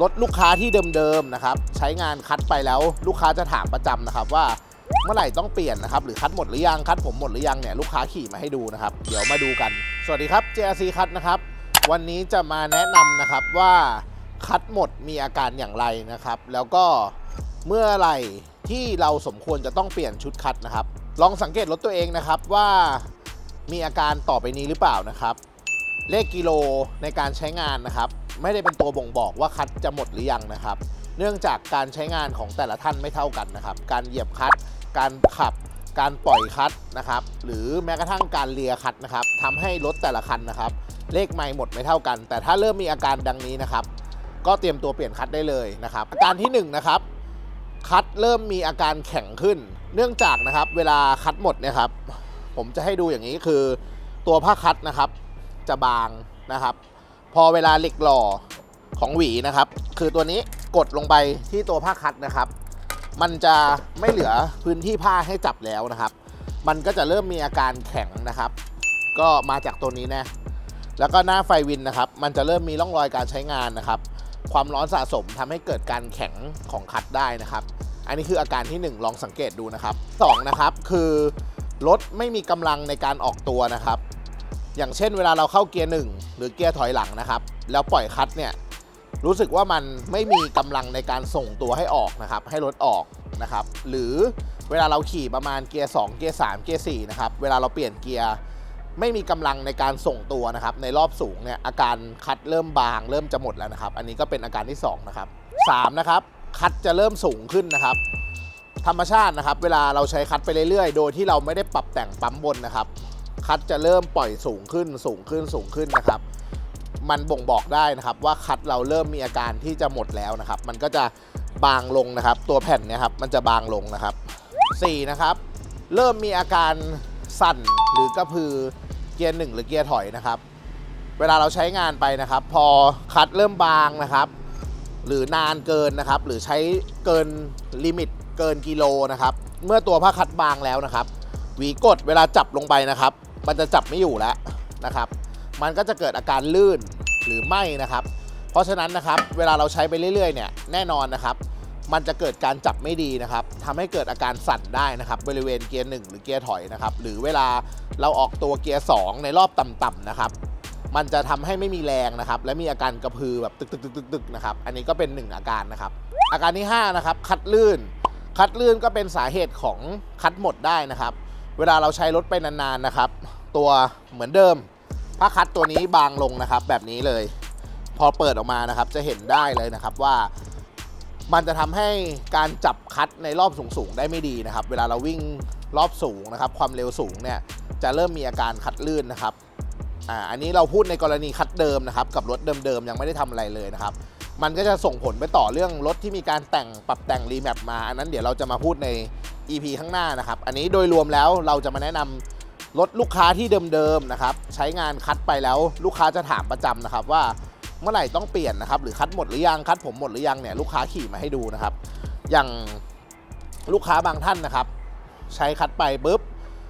รถลูกค้าที่เดิมๆนะครับ ใช้งานคัดไปแล้วลูกค้าจะถามประจำนะครับว่าเมื่อไหร่ต้องเปลี่ยนนะครับ หรือคัดหมดหรือยังคัดผมหมดหรือยังเนี่ยลูกค้าขี่มาให้ดูนะครับ เดี๋ยวมาดูกัน สวัสดีครับ JRC คัดนะครับ วันนี้จะมาแนะนำนะครับว่าคัดหมดมีอาการอย่างไรนะครับ แล้วก็เมื่อไหร่ที่เราสมควรจะต้องเปลี่ยนชุดคัดนะครับ ลองสังเกตรถตัวเองนะครับว่ามีอาการต่อไปนี้หรือเปล่านะครับ เลขกิโลในการใช้งานนะครับ ไม่ได้เป็นตัวบ่งบอกว่าคัดจะหมดหรือยังนะครับ เนื่องจากการใช้งานของแต่ละท่านไม่เท่ากันนะครับ การเหยียบคัด การขับ การปล่อยคัดนะครับ หรือแม้กระทั่งการเลียคัดนะครับทำให้รถแต่ละคันนะครับ เลขไม่หมดไม่เท่ากัน แต่ถ้าเริ่มมีอาการดังนี้นะครับ ก็เตรียมตัวเปลี่ยนคัดได้เลยนะครับ อาการที่หนึ่งนะครับคัดเริ่มมีอาการแข็งขึ้น เนื่องจากนะครับ เวลาคัดหมดเนี่ยครับ ผมจะให้ดูอย่างนี้คือ ตัวผ้าคัดนะครับ จะบางนะครับ พอเวลาเหล็กหล่อของหวีนะครับ คือตัวนี้กดลงไปที่ตัวผ้าคัดนะครับ มันจะไม่เหลือพื้นที่ผ้าให้จับแล้วนะครับ มันก็จะเริ่มมีอาการแข็งนะครับ ก็มาจากตัวนี้นะแล้วก็หน้าไฟวินนะครับ มันจะเริ่มมีร่องรอยการใช้งานนะครับ ความร้อนสะสมทำให้เกิดการแข็งของคัดได้นะครับ อันนี้คืออาการที่ 1 ลองสังเกตดูนะครับ 2 นะครับคือรถไม่มีกำลังในการออกตัวนะครับ อย่างเช่นเวลาเราเข้าเกียร์หนึ่งหรือเกียร์ถอยหลังนะครับ แล้วปล่อยคัดเนี่ยรู้สึกว่ามันไม่มีกำลังในการส่งตัวให้ออกนะครับ ให้รถออกนะครับ หรือเวลาเราขี่ประมาณเกียร์2เกียร์3เกียร์4นะครับเวลาเราเปลี่ยนเกียร์ไม่มีกำลังในการส่งตัวนะครับ ในรอบสูงเนี่ยอาการคัดเริ่มบาง เริ่มจะหมดแล้วนะครับ อันนี้ก็เป็นอาการที่2นะครับ3นะครับคัดจะเริ่มสูงขึ้นนะครับ ธรรมชาตินะครับ เวลาเราใช้คัดไปเรื่อยๆ โดยที่เราไม่ได้ปรับแต่งปั๊มบนนะครับ คัดจะเริ่มปล่อยสูงขึ้นสูงขึ้นสูงขึ้นนะครับ มันบ่งบอกได้นะครับว่าคัดเราเริ่มมีอาการที่จะหมดแล้วนะครับ มันก็จะบางลงนะครับ ตัวแผ่นเนี่ยครับมันจะบางลงนะครับ 4 นะครับ เริ่มมีอาการสั่นหรือกระพือเกียร์หนึ่งหรือเกียร์ถอยนะครับ เวลาเราใช้งานไปนะครับ พอคัดเริ่มบางนะครับ หรือนานเกินนะครับ หรือใช้เกินลิมิตเกินกิโลนะครับ เมื่อตัวผ้าคัดบางแล้วนะครับ หวีกดเวลาจับลงไปนะครับ มันจะจับไม่อยู่แล้วนะครับ มันก็จะเกิดอาการลื่นหรือไม่นะครับ เพราะฉะนั้นนะครับเวลาเราใช้ไปเรื่อยๆเนี่ยแน่นอนนะครับ มันจะเกิดการจับไม่ดีนะครับทำให้เกิดอาการสั่นได้นะครับบริเวณเกียร์1หรือเกียร์ถอยนะครับหรือเวลาเราออกตัวเกียร์2ในรอบต่ำๆนะครับมันจะทำให้ไม่มีแรงนะครับ และมีอาการกระพือแบบตึกๆๆๆนะครับ อันนี้ก็เป็นหนึ่งอาการนะครับ อาการที่ห้านะครับคัดลื่น คัดลื่นก็เป็นสาเหตุของคัดหมดได้นะครับ เวลาเราใช้รถไปนานๆนะครับ ตัวเหมือนเดิมผ้าคัดตัวนี้บางลงนะครับ แบบนี้เลย พอเปิดออกมานะครับ จะเห็นได้เลยนะครับว่า มันจะทำให้การจับคัดในรอบสูงๆได้ไม่ดีนะครับ เวลาเราวิ่งรอบสูงนะครับ ความเร็วสูงเนี่ยจะเริ่มมีอาการคัดลื่นนะครับอ่าอันนี้เราพูดในกรณีคัดเดิมนะครับ กับรถเดิมๆยังไม่ได้ทำอะไรเลยนะครับ มันก็จะส่งผลไปต่อเรื่องรถที่มีการแต่งปรับแต่งรีแมปมา อันนั้นเดี๋ยวเราจะมาพูดใน EP ข้างหน้านะครับ อันนี้โดยรวมแล้วเราจะมาแนะนำ รถลูกค้าที่เดิมๆนะครับใช้งานคัดไปแล้วลูกค้าจะถามประจำนะครับว่าเมื่อไหร่ต้องเปลี่ยนนะครับหรือคัดหมดหรือยังคัดผมหมดหรือยังเนี่ยลูกค้าขี่มาให้ดูนะครับ อย่างลูกค้าบางท่านนะครับ ใช้คัดไปปุ๊บ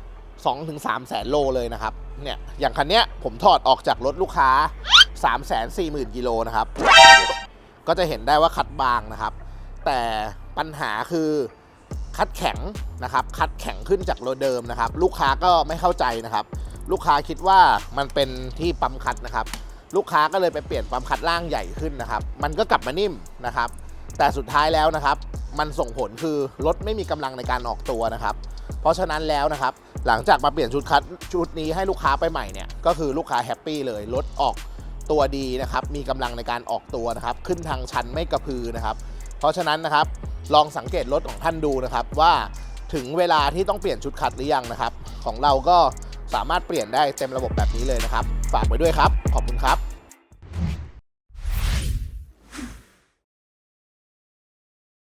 2ถึง3แสนโลเลยนะครับเนี่ยอย่างคันเนี้ยผมถอดออกจากรถลูกค้า 3 4 0 0 0 0กิโลนะครับ ก็จะเห็นได้ว่าคัดบางนะครับ แต่ปัญหาคือ คัดแข็งนะครับ คัดแข็งขึ้นจากโลเดิมนะครับ ลูกค้าก็ไม่เข้าใจนะครับ ลูกค้าคิดว่ามันเป็นที่ปั๊มคัดนะครับ ลูกค้าก็เลยไปเปลี่ยนปั๊มคัดล่างใหญ่ขึ้นนะครับ มันก็กลับมานิ่มนะครับ แต่สุดท้ายแล้วนะครับ มันส่งผลคือรถไม่มีกำลังในการออกตัวนะครับ เพราะฉะนั้นแล้วนะครับ หลังจากมาเปลี่ยนชุดคัดชุดนี้ให้ลูกค้าไปใหม่เนี่ยก็คือลูกค้าแฮปปี้เลยรถออกตัวดีนะครับ มีกำลังในการออกตัวนะครับ ขึ้นทางชันไม่กระพือนะครับ เพราะฉะนั้นนะครับ ลองสังเกตรถของท่านดูนะครับว่าถึงเวลาที่ต้องเปลี่ยนชุดคัดหรือยังนะครับ ของเราก็สามารถเปลี่ยนได้เต็มระบบแบบนี้เลยนะครับ ฝากไว้ด้วยครับ ขอบคุณครับ